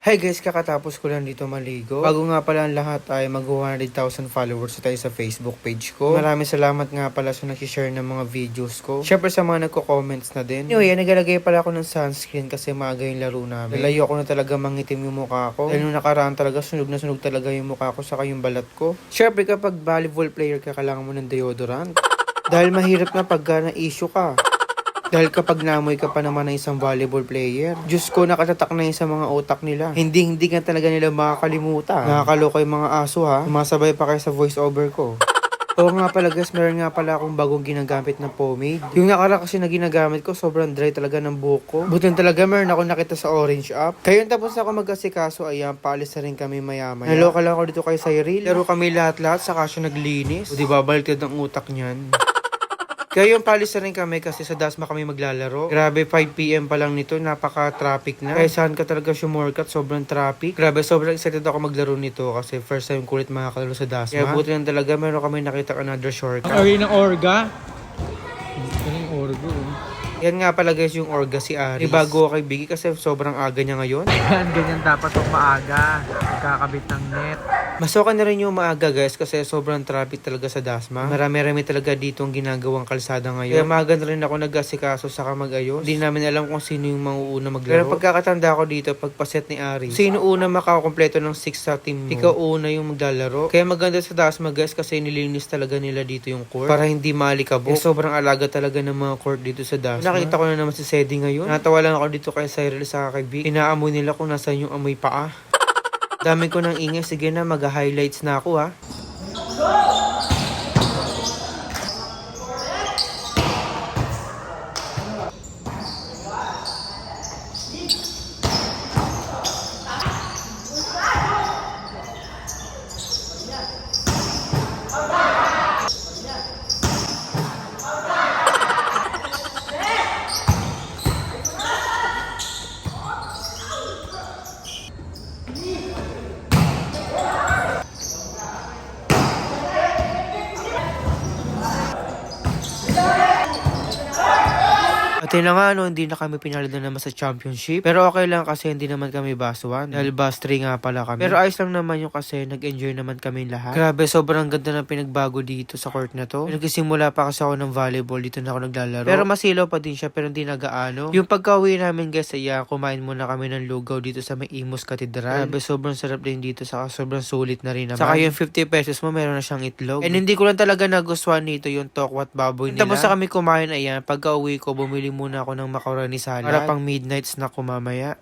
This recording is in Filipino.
Hi guys, kakatapos ko lang dito maligo. Bago nga pala ang lahat ay mag 100,000 followers tayo sa Facebook page ko. Maraming salamat nga pala sa nakishare ng mga videos ko. Syempre sa mga nagko-comments na din. Anyway, nagalagay pala ako ng sunscreen kasi maaga yung laro namin. Lalayo ko na talaga mangitim yung mukha ko. Dahil nung nakaraan talaga, sunog na sunog talaga yung mukha ko saka yung balat ko. Syempre kapag volleyball player ka, kailangan mo ng deodorant. Dahil mahirap na pagka na-issue ka. Dahil kapag namoy ka pa naman ng isang volleyball player, Diyos ko, nakatatak na sa mga utak nila. Hindi, hindi ka talaga nila makakalimutan. Nakakaloka yung mga aso ha. Sumasabay pa kayo sa voice over ko. Oo nga pala guys, meron nga pala akong bagong ginagamit na pomade. Yung nakara kasi na ginagamit ko, sobrang dry talaga ng buhok ko. Buti talaga meron ako nakita sa orange app. Kayo tapos ako mag-asikaso, ayan, paalis na rin kami maya-maya. Hello ka lang ako dito kay Cyril. Laro kami lahat-lahat, saka siya naglinis. O di ba, baliktad ng utak niyan. Kaya yung palis na rin kami kasi sa Dasma kami maglalaro. Grabe, 5pm pa lang nito, napaka-traffic na. Kaya saan ka talaga sumorkat, sobrang traffic. Grabe, sobrang excited ako maglaro nito kasi first time kulit makakalaro sa Dasma. Kaya buti lang talaga, meron kami nakita another shortcut. Ang ari ng Orga. Ito yung Orga. oh. Yan nga pala guys yung Orga si Aris. Di bago ako kay Biggie kasi sobrang aga niya ngayon. Yan, ganyan dapat pag maaga. Kakabit ng net. Mas okay na rin yung maaga guys kasi sobrang traffic talaga sa Dasma. Marami-rami talaga dito ang ginagawang kalsada ngayon. Kaya maaga na rin ako nag-asikaso saka mag-ayos. Hindi namin alam kung sino yung mauuna maglaro. Pero pagkakatanda ko dito, pagpaset ni Ari, sino una makakompleto ng 6 sa team mo? Ikaw una yung maglalaro. Kaya maganda sa Dasma guys kasi nilinis talaga nila dito yung court. Para hindi malikabok. Eh, sobrang alaga talaga ng mga court dito sa Dasma. Nakita ko na naman si Sedi ngayon. Natawa lang ako dito kay Cyril sa kay Vic. Inaamoy nila kung nasan yung amoy paa. Dami ko ng ingay. Sige na, mag-highlights na ako ha. At yun na nga, no, hindi na kami pinalo na naman sa championship. Pero okay lang kasi hindi naman kami bus 1. Dahil bus 3 nga pala kami. Pero ayos lang naman yung kasi nag-enjoy naman kami lahat. Grabe, sobrang ganda ng pinagbago dito sa court na to. Nagsisimula pa kasi ako ng volleyball, dito na ako naglalaro. Pero masilaw pa din siya, pero hindi nagaano. Yung pagka-uwi namin guys, ay kumain muna kami ng lugaw dito sa may Imus Cathedral. Grabe, sobrang sarap din dito, saka sobrang sulit na rin naman. Saka yung 50 pesos mo, meron na siyang itlog. And hindi ko lang talaga nagustuhan dito yung tokwat baboy nila. Tapos sa kami kumain, ayan, pagka uwi ko, bumili muna ako ng macaroni salad. Para pang midnight snack ko mamaya.